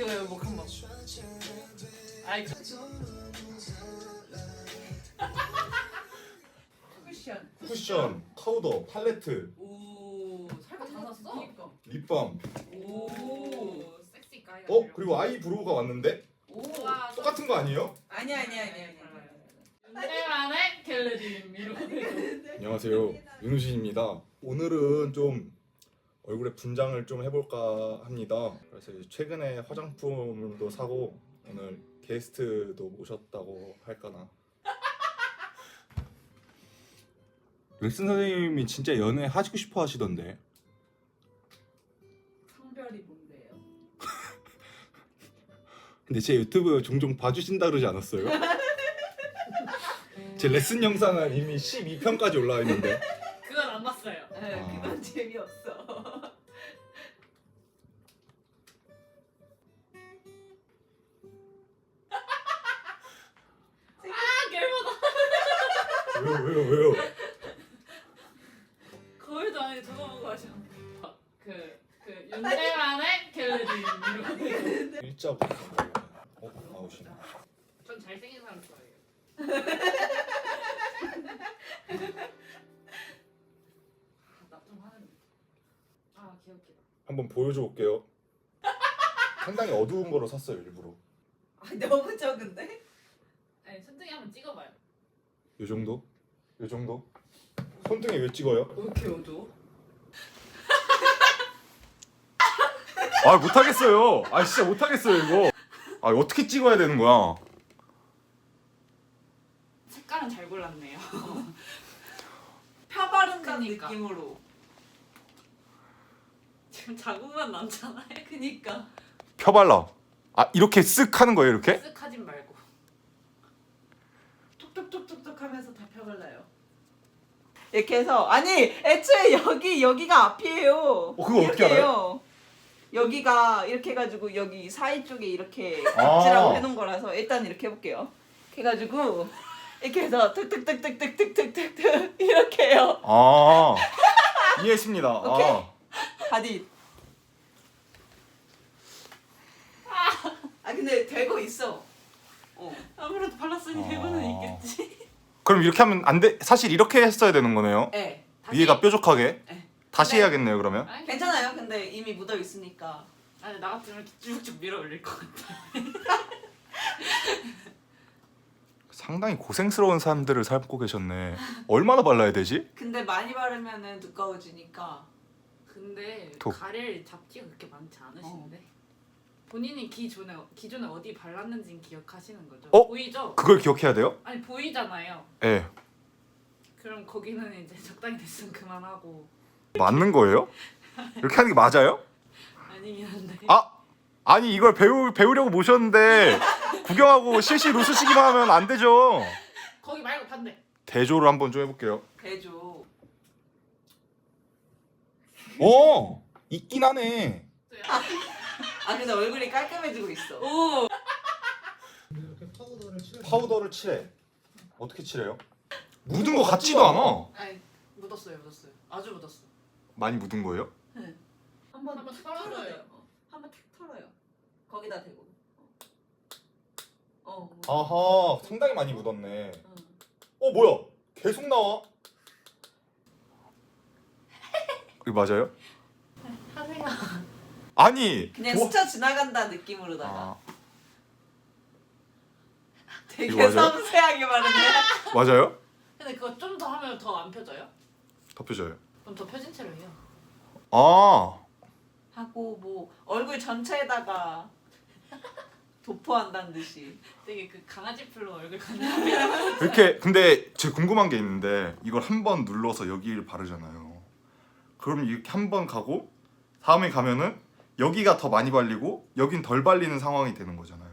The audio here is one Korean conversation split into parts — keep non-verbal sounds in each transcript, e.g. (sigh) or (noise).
이거 이거 목 한 번. 아이 그- 쿠션. 쿠션, 파우더, 팔레트, 오 살거 다 샀어? 그니까. 립밤. 오 섹시 가이가. 어 그리고 아이브로우가 왔는데 오 와. 똑같은 거 아니에요? 아니야 아니야 아니야 아니야. 윤대만의 갤러리님 이러고. 안녕하세요 윤우진입니다. 오늘은 좀 얼굴에 분장을 좀 해볼까 합니다. 그래서 이제 최근에 화장품도 사고 오늘 게스트도 모셨다고 할까나. (laughs) 렉슨 선생님이 진짜 연애 하시고 싶어 하시던데. 성별이 뭔데요? (laughs) 근데 제 유튜브 종종 봐주신다 그러지 않았어요? (laughs) 제 레슨 영상은 이미 12편까지 올라와 있는데. 그건 안 봤어요. 네, 아. 그건 재미없어. 왜요 왜요 왜요? 거울도 아니고 저거 보고 하셔. 그 그 윤대만의 갤러리님 이러고. 일자고. 어 아웃이네. 전 잘생긴 사람 좋아해요. 나좀. 아 귀엽기다. 한번 보여줘 볼게요. 상당히 어두운 거로 샀어요 일부러. 아, 너무 적은데? 아니 손등에 한번 찍어봐요. 요 정도? 요 정도? 손등에 왜 찍어요? 왜 이렇게 어두워? 아 못하겠어요. 아 진짜 못하겠어요 이거. 아 어떻게 찍어야 되는 거야? 색깔은 잘 골랐네요. 펴바른 듯 그니까. 느낌으로. 지금 자국만 남잖아요. 그니까. 펴발라. 아 이렇게 쓱 하는 거예요 이렇게? 쓱 하진 말고. 톡톡톡톡톡 하면서 다 펴발라요. 이렇게 해서 아니 애초에 여기 여기가 앞이에요. 어, 그거 어떻게 이렇게 알아요? 해요. 여기가 이렇게 해가지고 여기 사이 쪽에 이렇게 아. 각지라고 해놓은 거라서 일단 이렇게 해볼게요. 이렇게 해가지고 이렇게 해서 툭툭툭툭툭툭툭툭 이렇게 해요. 아 이해했습니다. 오케이. 아. 바디. 아 근데 되고 있어. 어. 아무래도 발랐으니 아. 대부는 있겠지. 그럼 이렇게 하면 안 돼? 사실 이렇게 했어야 되는 거네요. 네. 위에가 뾰족하게. 네. 다시 네. 해야겠네요 그러면. 아니, 괜찮아요. 근데 이미 묻어 있으니까. 아니 나 같으면 이렇게 쭉쭉 밀어 올릴 것 같아. (laughs) 상당히 고생스러운 사람들을 삶고 계셨네. 얼마나 발라야 되지? 근데 많이 바르면은 두꺼워지니까. 근데 톡. 가릴 잡티가 그렇게 많지 않으신데 본인이 기존에 기존에 어디 발랐는지 기억하시는 거죠? 어? 보이죠? 그걸 기억해야 돼요? 아니 보이잖아요. 예. 그럼 거기는 이제 적당히 됐으면 그만하고 맞는 거예요? 이렇게 하는 게 맞아요? 아니긴 한데. 아 아니 이걸 배우 배우려고 모셨는데 구경하고 실시 루스시기만 하면 안 되죠. 거기 말고 반대. 대조를 한번 좀 해볼게요. 배조. 어 있긴 하네. 아 근데 얼굴이 깔끔해지고 있어. 오. 파우더를 칠해. 어떻게 칠해요? 묻은 거 같지도 않아. 아니 묻었어요, 묻었어요. 아주 묻었어. 많이 묻은 거예요? 한번 한번 탁 털어줘요. 털어요. 한번 탁 털어요. 거기다 대고. 어. 아하 상당히 많이 묻었네. 응. 어 뭐야? 계속 나와. (laughs) 이거 맞아요? 하세요. 아니. 그냥 뭐- 스쳐 지나간다 느낌으로다가 아, 되게 이거 맞아요? 섬세하게 바르네. (laughs) 맞아요? 근데 그거 좀 더 하면 더 안 펴져요? 덮여져요. 그럼 더 펴진 채로 해요. 아 하고 뭐 얼굴 전체에다가 (laughs) 도포한다는 듯이. 되게 그 강아지 풀로 얼굴 (laughs) 가는. 이렇게 근데 제가 궁금한 게 있는데 이걸 한 번 눌러서 여기를 바르잖아요. 그럼 이렇게 한 번 가고 다음에 가면은 여기가 더 많이 발리고 여긴 덜 발리는 상황이 되는 거잖아요.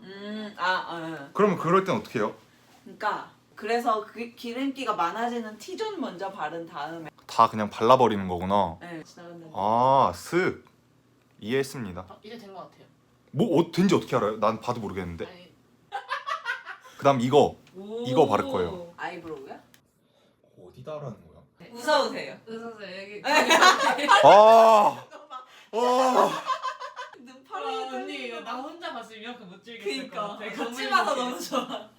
음, 아, 어. 그러면 그럴 땐 어떻게 해요? 그러니까 그래서 그 기름기가 많아지는 T존 먼저 바른 다음에 다 그냥 발라버리는 거구나. 네, 지나간다는. 아, 쓱 이해했습니다. 어, 이제 된 것 같아요. 뭐 어, 된지 어떻게 알아요? 난 봐도 모르겠는데. 아니, (laughs) 그다음 이거 오. 이거 바를 거예요. 아이브로우야? 어디다 하라는 거야? 웃어오세요. 의사서 여기. (laughs) 아, (laughs) 와, (laughs) 눈 아, 파랗게 언니 이거 떨리는 거 봐. 이만큼 못 즐겼을 그니까. 것 같아. 같이 봐서. 너무 좋아. (laughs)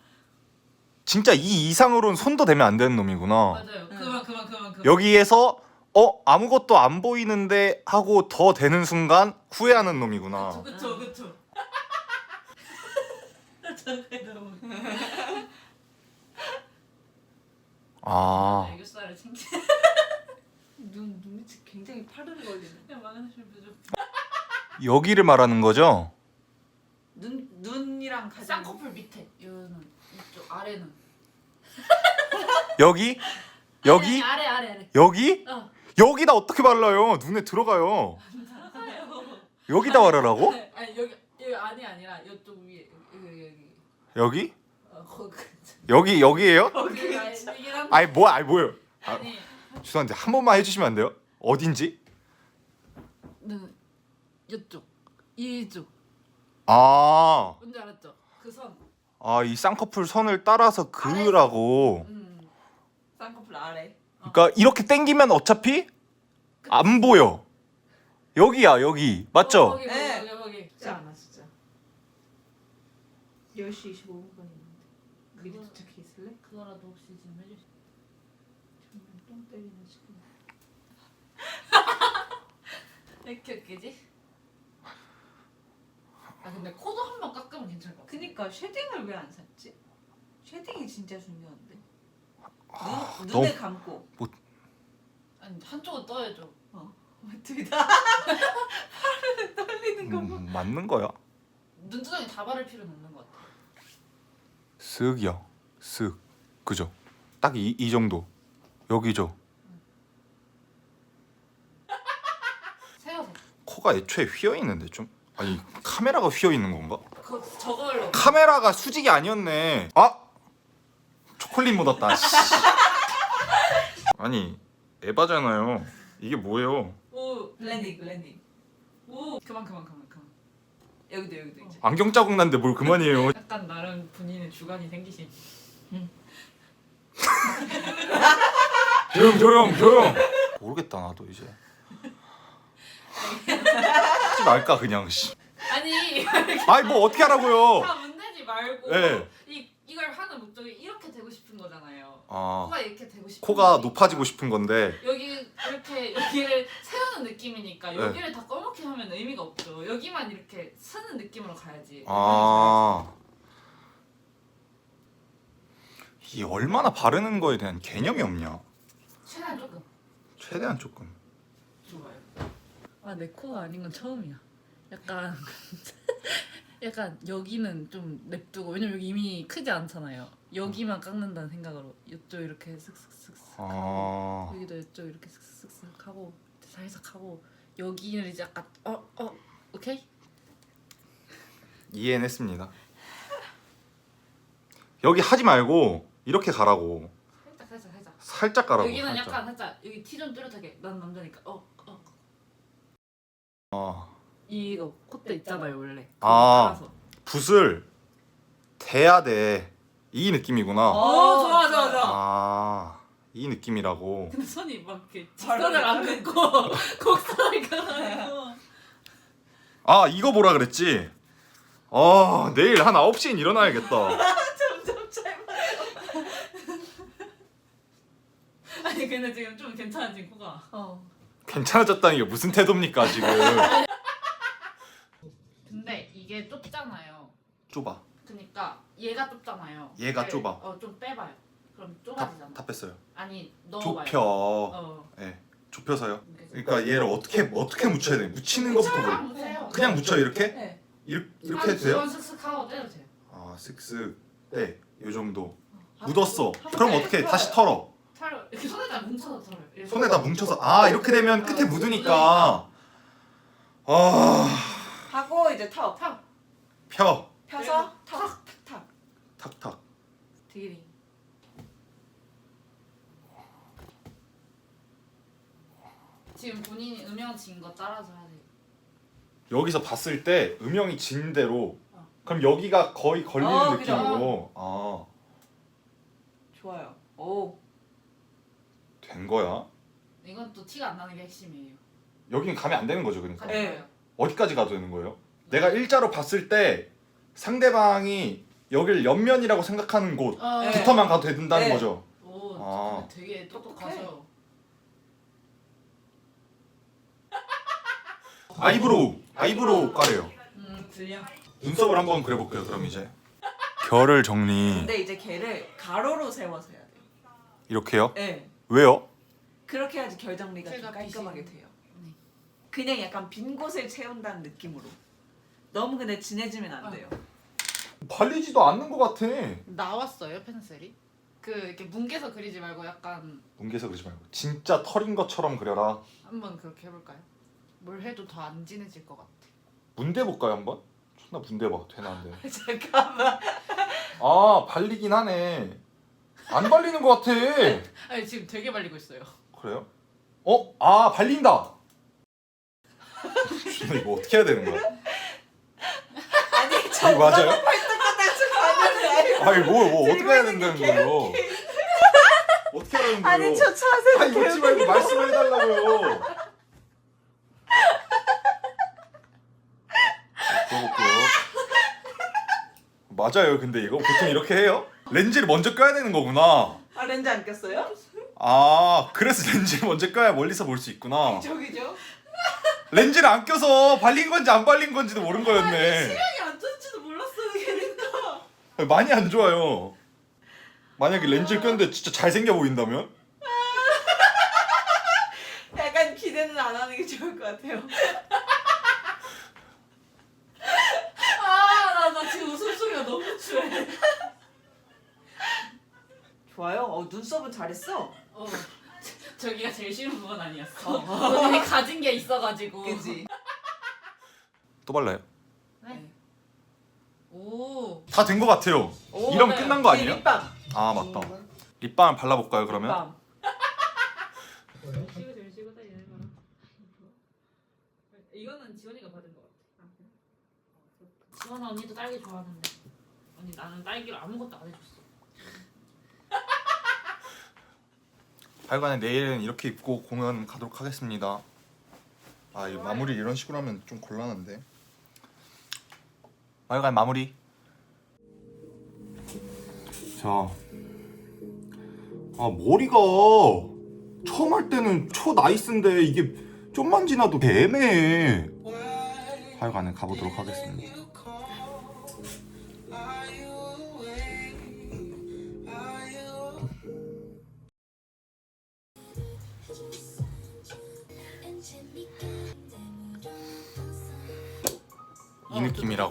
진짜 이 이상으로는 손도 대면 안 되는 놈이구나. 맞아요. 응. 그만 그만 그만 그만. 여기에서 어 아무것도 안 보이는데 하고 더 되는 순간 후회하는 놈이구나. 그쵸 그쵸. (laughs) 저게 너무. 아 애교살을 챙기. 눈 눈이 굉장히 파르르 걸리네. 그냥 망하시면 표정. 여기를 말하는 거죠? 눈 눈이랑 가장 쌍꺼풀 밑에. 이거는 이쪽 아래는. 여기 여기 아래 아래 아래. 여기 어. 여기다 어떻게 발라요? 눈에 들어가요. 여기다 바르라고? 아니 여기 여기 안이 아니라 이쪽 위에 여기 여기. 여기 어 거기. 여기 여기예요? 거기 아니 뭐 아니 뭐요? 아, 아니. 죄송한데 한 번만 해주시면 안 돼요? 어딘지? 눈 이쪽 이쪽 아, 뭔지 알았죠? 그 선. 아 이 쌍꺼풀 선을 따라서 그으라고. 음. 쌍꺼풀 아래. 그러니까 이렇게 당기면 어차피 안 보여. 여기야 여기 어, 맞죠? 거기 거기 네. 거기 거기. 쉽지 않아 진짜. 10시 25분가 있는데 미리 그거- 도착해 있을래? 그거라도 혹시 좀 해주시. 똥 때리는 지금. (laughs) 왜 이렇게 웃기지? 아 근데 코도 한 번 깎으면 괜찮을 것 같아. 그니까 쉐딩을 왜 안 샀지? 쉐딩이 진짜 중요한데. 아, 눈, 너무- 눈을 감고 아니 한쪽은 떠야죠. 둘다 (laughs) 팔을 떨리는 거 봐. 음, 맞는 거야. 눈두덩이 다 바를 필요는 없는 것 같아. 쓱이요. 쓱. 그죠? 딱 이 이 정도. 여기죠. 세워서. 코가 애초에 휘어 있는데 좀. 아니 카메라가 휘어 있는 건가? 그 저걸로. 카메라가 수직이 아니었네. 아 초콜릿 묻었다. (laughs) 씨. 아니 에바잖아요. 이게 뭐예요? 오 블렌딩 블렌딩. 오 그만 그만 그만 그만. 여기도 여기도 이제. 안경 자국 난데 뭘 그만이에요. 약간 나름 본인의 주관이 생기신. (laughs) 조용 조용 조용. 모르겠다 나도 이제. 하지 말까 그냥. 씨. 아니 아니 뭐 어떻게 하라고요? 다 문대지 말고 네. 이 이걸 하는 목적이 이렇게 되고 싶은 거잖아요. 아 코가 이렇게 되고 싶은 코가 거니까. 높아지고 싶은 건데 여기 이렇게 여기를 세우는 느낌이니까 네. 여기를 다 검게 하면 의미가 없죠. 여기만 이렇게 쓰는 느낌으로 가야지. 아. 이 얼마나 바르는 거에 대한 개념이 없냐. 최대한 조금. 최대한 조금. 좋아요. 아 내 코가 아닌 건 처음이야. 약간 (laughs) 약간 여기는 좀 냅두고 왜냐면 여기 이미 크지 않잖아요. 여기만 깎는다는 생각으로 이쪽 이렇게 슥슥슥슥 하고 아. 여기도 이쪽 이렇게 슥슥슥 하고 살짝 하고 여기는 이제 약간 어어 오케이 이해는 했습니다. 여기 하지 말고 이렇게 가라고. 살짝 가라고. 여기는 살짝. 약간 살짝 여기 티 좀 뚜렷하게 난 남자니까 어 어. 아. 이거 콧대 있잖아요 원래. 아. 따라서. 붓을 대야 돼. 이 느낌이구나. 어 좋아 좋아 좋아. 아. 이 느낌이라고. 근데 손이 막 이렇게 바로 직선을 안. 긋고 (laughs) 곡선을 긋고 아, 이거 보라 그랬지. 아, 내일 한 9시엔 일어나야겠다. 점점 짧아. 아니 근데 지금 좀 괜찮아진 코가 어. 괜찮아졌다는 게 무슨 태도입니까, 지금? (laughs) 근데 이게 좁잖아요 좁아. 그니까 얘가 좁잖아요 얘가 좁아. 어 좀 빼봐요 그럼 다, 좁아지잖아 다 뺐어요. 아니 넣어봐요 좁혀. 어 예. 좁혀서요. 이렇게 그러니까 얘를 어떻게 어떻게 묻혀야 돼? 묻히는 것부터 그냥 뭐. 묻혀요. 그냥 묻혀 이렇게? 네. 이렇게, 이렇게 해도 돼요? 슥슥 하고 돼요 아, 쓱쓱. 네. 요 정도. 아, 묻었어. 그럼 더 어떻게. 다시 털어? 털어 이렇게 손에다 뭉쳐서 털어요 이렇게. 손에다 뭉쳐서 아, 이렇게 되면 끝에 묻으니까 아, 하고 이제 턱탁 펴. 펴서 턱탁탁. 탁탁. 디리 지금 본인이 음영 진거 따라서 해야 돼요 여기서 봤을 때 음영이 진 대로 어. 그럼 여기가 거의 걸리는 어, 그죠. 느낌으로 아, 좋아요. 오. 된 거야? 이건 또 티가 안 나는 게 핵심이에요 여기는 가면 안 되는 거죠, 그러니까. 네. 어디까지 가도 되는 거예요? 내가 일자로 봤을 때 상대방이 여길 옆면이라고 생각하는 아, 곳부터만 가도 된다는 네. 거죠. 오, 아. 되게 똑똑하셔. (laughs) 아이브로우, 아이브로우 까래요. 음, 들려. 눈썹을 한번 그려볼게요. 그럼 이제 결을 정리 근데 이제 걔를 가로로 세워서 해야 돼요. 이렇게요. 네. 왜요? 그렇게 해야지 결 정리가 좀 제가 깔끔하게 돼요. 네. 그냥 약간 빈 곳을 채운다는 느낌으로. 너무 근데 진해지면 안 아. 돼요. 발리지도 않는 것 같아. 나왔어요 펜슬이? 그 이렇게 뭉개서 그리지 말고 약간 뭉개서 그러지 말고 진짜 털인 것처럼 그려라. 한번 그렇게 해볼까요? 뭘 해도 더 안 진해질 것 같아. 문대 볼까요 한번? 존나 문대 봐. 되나 안 돼? (laughs) 잠깐만. 아 발리긴 하네. 안 발리는 것 같아. (laughs) 아니 지금 되게 발리고 있어요. 그래요? 어? 아 발린다. (laughs) 이거 어떻게 해야 되는 거야? 아니 저 이거 맞아요? 아니 뭐, 뭐 어떻게 해야 된다는 게 거예요? 어떻게 하라는 거예요? 아니 저 차세 아니 웃지 말고 말씀을 해달라고요. 그어볼게요 맞아요. 근데 이거 보통 이렇게 해요? 렌즈를 먼저 껴야 되는 거구나. 아 렌즈 안 꼈어요? 아 그래서 렌즈를 먼저 껴야 멀리서 볼 수 있구나. 저기죠. 렌즈를 안 껴서 발린 건지 안 발린 건지도 모른 거였네. 시간이 안 좋지도 몰랐어요 걔니까. 많이 안 좋아요. 만약에 렌즈를 꼈는데 진짜 잘생겨 보인다면? (laughs) 약간 기대는 안 하는 게 좋을 것 같아요. 아나 나 지금 웃음소리가 너무 추해. 좋아요. 어 눈썹은 잘했어. 어 저기가 제일 쉬운 부분 아니었어. 본인이 가진 게 있어가지고. 그지. (laughs) 또 발라요? 네. 오. 다된거 같아요. 오, 이러면 맞아요. 끝난 거 아니에요? 립밤. 아 맞다. 립밤 발라볼까요 그러면? 립밤. 쉬고 제일 쉬고 다 이런 거랑. 이거는 지원이가 받은 것 같아. 지원아 언니도 딸기 좋아하는데. 언니 나는 딸기를 아무것도 안 해줬어. 하여간에 내일은 이렇게 입고 공연 가도록 하겠습니다. 아, 이 마무리 이런 식으로 하면 좀 곤란한데. 하여간 마무리. 자, 아 머리가 처음 할 때는 초 나이스인데 이게 좀만 지나도 애매해. 하여간에 가보도록 하겠습니다.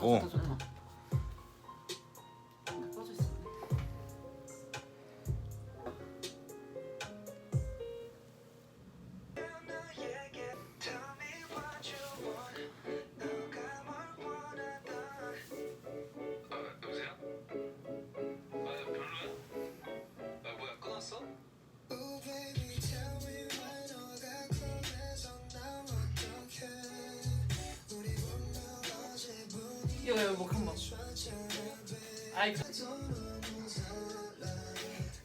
이 이거 이거 목 한 번. 아이 그-